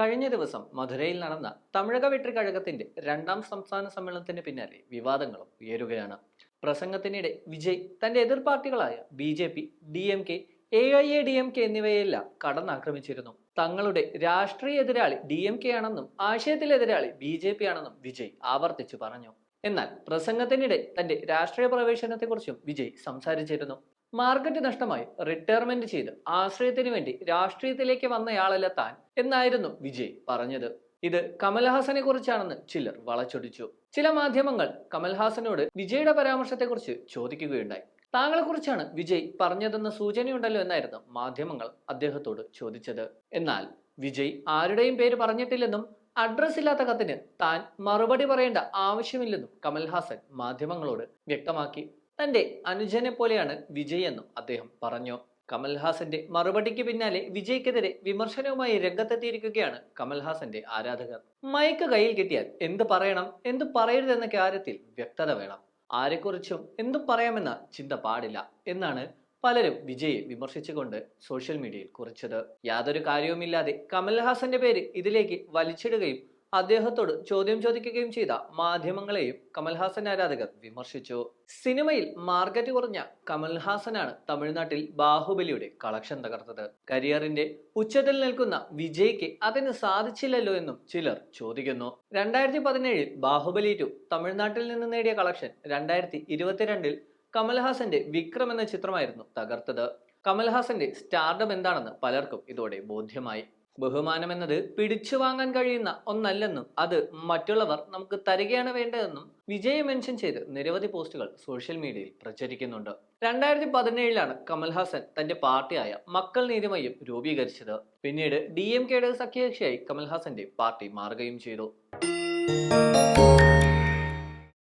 കഴിഞ്ഞ ദിവസം മധുരയിൽ നടന്ന തമിഴക വെട്രി കഴകത്തിന്റെ രണ്ടാം സംസ്ഥാന സമ്മേളനത്തിന് പിന്നാലെ വിവാദങ്ങളും ഉയരുകയാണ്. പ്രസംഗത്തിനിടെ വിജയ് തന്റെ എതിർ പാർട്ടികളായ B J P D M K A I A D M K എന്നിവയെല്ലാം കടന്നാക്രമിച്ചിരുന്നു. തങ്ങളുടെ രാഷ്ട്രീയ എതിരാളി ഡി എം കെ ആണെന്നും ആശയത്തിലെ എതിരാളി ബി ജെ പി ആണെന്നും വിജയ് ആവർത്തിച്ചു പറഞ്ഞു. എന്നാൽ പ്രസംഗത്തിനിടെ തന്റെ രാഷ്ട്രീയ പ്രവേശനത്തെക്കുറിച്ചും വിജയ് സംസാരിച്ചിരുന്നു. മാർക്കറ്റ് നഷ്ടമായി. റിട്ടയർമെന്റ് ചെയ്ത് ആശ്രയത്തിന് വേണ്ടി രാഷ്ട്രീയത്തിലേക്ക് വന്നയാളല്ല താൻ എന്നായിരുന്നു വിജയ് പറഞ്ഞത്. ഇത് കമൽഹാസനെ കുറിച്ചാണെന്ന് ചിലർ വളച്ചൊടിച്ചു. ചില മാധ്യമങ്ങൾ കമൽഹാസനോട് വിജയുടെ പരാമർശത്തെക്കുറിച്ച് ചോദിക്കുകയുണ്ടായി. താങ്കളെ കുറിച്ചാണ് വിജയ് പറഞ്ഞതെന്ന സൂചനയുണ്ടല്ലോ എന്നായിരുന്നു മാധ്യമങ്ങൾ അദ്ദേഹത്തോട് ചോദിച്ചത്. എന്നാൽ വിജയ് ആരുടെയും പേര് പറഞ്ഞിട്ടില്ലെന്നും അഡ്രസ് ഇല്ലാത്ത കത്തിന് താൻ മറുപടി പറയേണ്ട ആവശ്യമില്ലെന്നും കമൽഹാസൻ മാധ്യമങ്ങളോട് വ്യക്തമാക്കി. തന്റെ അനുജനെ പോലെയാണ് വിജയ് എന്നും അദ്ദേഹം പറഞ്ഞു. കമൽഹാസന്റെ മറുപടിക്ക് പിന്നാലെ വിജയ്ക്കെതിരെ വിമർശനവുമായി രംഗത്തെത്തിയിരിക്കുകയാണ് കമൽഹാസന്റെ ആരാധകർ. മയക്ക് കയ്യിൽ കിട്ടിയാൽ എന്ത് പറയണം എന്ത് പറയരുതെന്ന കാര്യത്തിൽ വ്യക്തത വേണം. ആരെക്കുറിച്ചും എന്ത് പറയാമെന്ന ചിന്ത പാടില്ല എന്നാണ് പലരും വിജയെ വിമർശിച്ചുകൊണ്ട് സോഷ്യൽ മീഡിയയിൽ കുറിച്ചത്. യാതൊരു കാര്യവുമില്ലാതെ കമൽഹാസന്റെ പേര് ഇതിലേക്ക് വലിച്ചിടുകയും അദ്ദേഹത്തോട് ചോദ്യം ചോദിക്കുകയും ചെയ്ത മാധ്യമങ്ങളെയും കമൽഹാസൻ ആരാധകർ വിമർശിച്ചു. സിനിമയിൽ മാർക്കറ്റ് കുറഞ്ഞ കമൽഹാസനാണ് തമിഴ്നാട്ടിൽ ബാഹുബലിയുടെ കളക്ഷൻ തകർത്തത്. കരിയറിന്റെ ഉച്ചത്തിൽ നിൽക്കുന്ന വിജയ്ക്ക് അതിന് സാധിച്ചില്ലല്ലോ എന്നും ചിലർ ചോദിക്കുന്നു. രണ്ടായിരത്തി പതിനേഴിൽ ബാഹുബലി ടു തമിഴ്നാട്ടിൽ നിന്ന് നേടിയ കളക്ഷൻ രണ്ടായിരത്തി ഇരുപത്തിരണ്ടിൽ കമൽഹാസന്റെ വിക്രം എന്ന ചിത്രമായിരുന്നു തകർത്തത്. കമൽഹാസന്റെ സ്റ്റാർഡം എന്താണെന്ന് പലർക്കും ഇതോടെ ബോധ്യമായി. ബഹുമാനം എന്നത് പിടിച്ചു വാങ്ങാൻ കഴിയുന്ന ഒന്നല്ലെന്നും അത് മറ്റുള്ളവർ നമുക്ക് തരികയാണ് വേണ്ടതെന്നും വിജയ് മെൻഷൻ ചെയ്ത് നിരവധി പോസ്റ്റുകൾ സോഷ്യൽ മീഡിയയിൽ പ്രചരിക്കുന്നുണ്ട്. രണ്ടായിരത്തി പതിനേഴിലാണ് കമൽഹാസൻ തന്റെ പാർട്ടിയായ മക്കൾ നീതിമയം രൂപീകരിച്ചത്. പിന്നീട് ഡി എം കെയുടെ സഖ്യകക്ഷിയായി കമൽഹാസന്റെ പാർട്ടി മാറുകയും ചെയ്തു.